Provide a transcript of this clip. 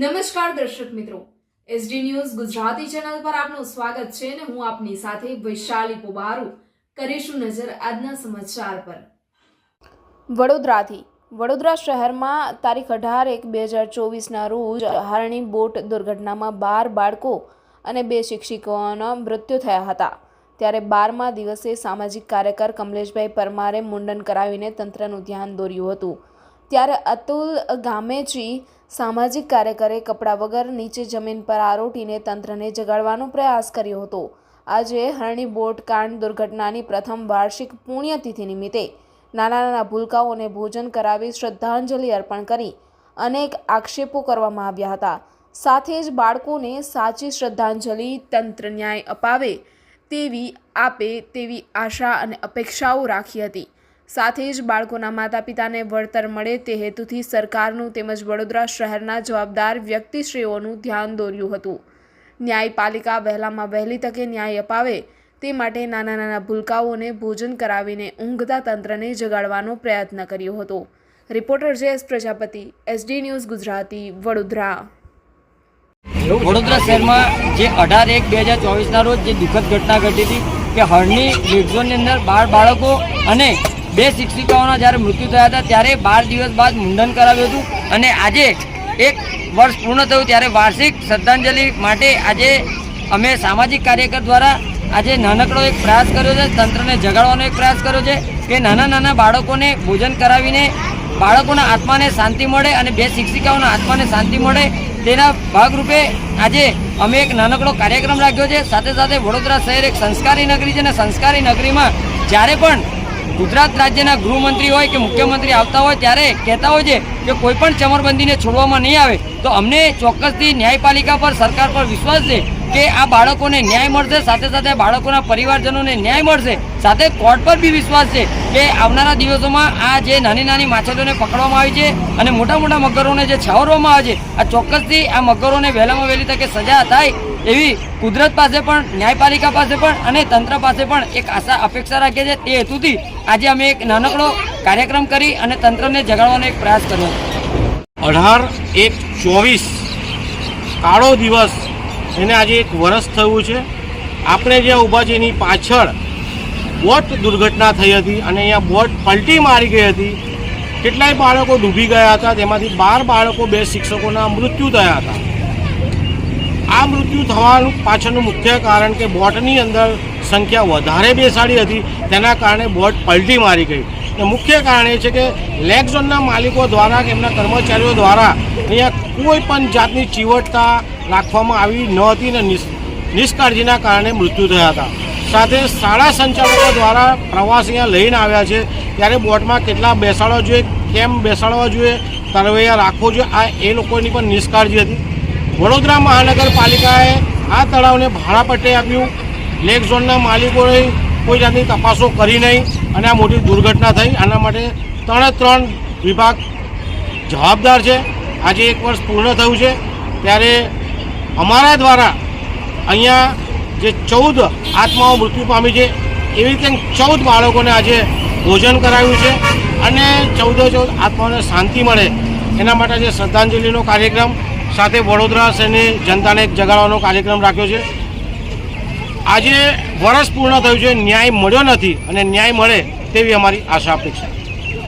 નમસ્કાર દર્શક મિત્રો. એસડી ન્યૂઝ ગુજરાતી ચેનલ પર આપનું સ્વાગત છે અને હું આપની સાથે વૈશાલી પોબારુ કરીશું નજર આજના સમાચાર પર. વડોદરાથી. વડોદરા શહેરમાં તારીખ અઢાર એક બે હજાર ચોવીસના રોજ હારણી બોટ દુર્ઘટનામાં બાર બાળકો અને બે શિક્ષિકોના મૃત્યુ થયા હતા. ત્યારે બારમા દિવસે સામાજિક કાર્યકર કમલેશભાઈ પરમારે મુંડન કરાવીને તંત્રનું ધ્યાન દોર્યું હતું. ત્યારે અતુલ ગામેજી સામાજિક કાર્યકરે કપડાં વગર નીચે જમીન પર આરોટીને તંત્રને જગાડવાનો પ્રયાસ કર્યો હતો. આજે હરણી બોટ કાંડ દુર્ઘટનાની પ્રથમ વાર્ષિક પુણ્યતિથિ નિમિત્તે નાના નાના ભૂલકાઓને ભોજન કરાવી શ્રદ્ધાંજલિ અર્પણ કરી અનેક આક્ષેપો કરવામાં આવ્યા હતા. સાથે જ બાળકોને સાચી શ્રદ્ધાંજલિ તંત્ર ન્યાય અપાવે તેવી આપે તેવી આશા અને અપેક્ષાઓ રાખી હતી. સાથે જ બાળકોના માતા પિતાને વળતર મળે તે હેતુથી સરકારનું તેમજ વડોદરા શહેરના જવાબદાર વ્યક્તિશ્રીઓનું ધ્યાન દોર્યું હતું. ન્યાયપાલિકા વહેલામાં વહેલી તકે ન્યાય અપાવે તે માટે નાના નાના ભૂલકાઓને ભોજન કરાવીને ઊંઘતા તંત્રને જગાડવાનો પ્રયત્ન કર્યો હતો. Reporter Jayesh Prajapati, SD news Gujarati, Vadodara. Vadodara શહેરમાં જે અઢાર એક બે હજાર ચોવીસના રોજ જે દુઃખદ ઘટના ઘટી હતી કે હળની રેડ અંદર બાળ બાળકો અને બે શિક્ષિકાઓના જ્યારે મૃત્યુ થયા હતા, ત્યારે બાર દિવસ બાદ મુંડન કરાવ્યું હતું અને આજે એક વર્ષ પૂર્ણ થયું ત્યારે વાર્ષિક શ્રદ્ધાંજલિ માટે આજે અમે સામાજિક કાર્યકર દ્વારા આજે નાનકડો એક પ્રયાસ કર્યો છે, તંત્રને જગાડવાનો એક પ્રયાસ કર્યો છે કે નાના નાના બાળકોને ભોજન કરાવીને બાળકોના આત્માને શાંતિ મળે અને બે શિક્ષિકાઓના આત્માને શાંતિ મળે તેના ભાગરૂપે આજે અમે એક નાનકડો કાર્યક્રમ રાખ્યો છે. સાથે સાથે વડોદરા શહેર એક સંસ્કારી નગરી છે અને સંસ્કારી નગરીમાં જ્યારે પણ ગુજરાત રાજ્યના ગૃહમંત્રી હોય કે મુખ્યમંત્રી આવતા હોય ત્યારે કહેતા હોય છે કે કોઈ પણ ચમરબંધીને છોડવામાં નહીં આવે, તો અમને ચોક્કસથી ન્યાયપાલિકા પર, સરકાર પર વિશ્વાસ છે કે આ બાળકોને ન્યાય મળશે, સાથે સાથે બાળકોના પરિવારજનોને ન્યાય મળશે. સાથે કોર્ટ પર બી વિશ્વાસ છે કે આવનારા દિવસોમાં આ જે નાની નાની માછલીઓને પકડવામાં આવી છે અને મોટા મોટા મગરોને જે છાવરવામાં આવે છે, આ ચોક્કસથી આ મગરોને વહેલામાં વહેલી તકે સજા થાય એવી કુદરત પાસે પણ, ન્યાયપાલિકા પાસે પણ અને તંત્ર પાસે પણ એક આશા, અપેક્ષા રાખીએ છીએ. તે હેતુથી આજે અમે એક નાનકડો કાર્યક્રમ કરી અને તંત્રને જગાડવાનો એક પ્રયાસ કર્યો. અઢાર એક ચોવીસ કાળો દિવસ એને આજે એક વરસ થયું છે. આપણે જ્યાં ઊભા છે એની પાછળ બોટ દુર્ઘટના થઈ હતી અને અહીંયા બોટ પલટી મારી ગઈ હતી. કેટલાય બાળકો ડૂબી ગયા હતા. તેમાંથી બાર બાળકો બે શિક્ષકોના મૃત્યુ થયા હતા. આ મૃત્યુ થવાનું પાછળનું મુખ્ય કારણ કે બોટની અંદર સંખ્યા વધારે બેસાડી હતી. તેના કારણે બોટ પલટી મારી ગઈ. મુખ્ય કારણ એ છે કે લેગ ઝોનના માલિકો દ્વારા કે એમના કર્મચારીઓ દ્વારા અહીંયા કોઈ પણ જાતની ચીવટતા રાખવામાં આવી ન હતી ને નિષ્કાળજીના કારણે મૃત્યુ થયા હતા. સાથે શાળા સંચાલકો દ્વારા પ્રવાસ અહીંયા લઈને આવ્યા છે. ત્યારે બોટમાં કેટલા બેસાડવા જોઈએ, કેમ બેસાડવા જોઈએ, તરવૈયા રાખવો જોઈએ, આ એ લોકોની પણ નિષ્કાળજી હતી. વડોદરા મહાનગરપાલિકાએ આ તળાવને ભાડાપટ્ટે આપ્યું. લેક ઝોનના માલિકોએ કોઈ જાતની તપાસો કરી નહીં. અને આ મોટી દુર્ઘટના થઈ. આના માટે ત્રણે ત્રણ વિભાગ જવાબદાર છે. આજે એક વર્ષ પૂર્ણ થયું છે. ત્યારે અમારા દ્વારા અહીંયા જે ચૌદ આત્માઓ મૃત્યુ પામી છે, એવી રીતે ચૌદ બાળકોને આજે ભોજન કરાવ્યું છે અને ચૌદે ચૌદ આત્માઓને શાંતિ મળે. એના માટે આજે શ્રદ્ધાંજલિનો કાર્યક્રમ સાથે વડોદરા શહેરની જનતાને જગાડવાનો કાર્યક્રમ રાખ્યો છે. આજે વર્ષ પૂર્ણ થયું છે ન્યાય મળ્યો નથી અને ન્યાય મળે તેવી અમારી આશા અપેક્ષા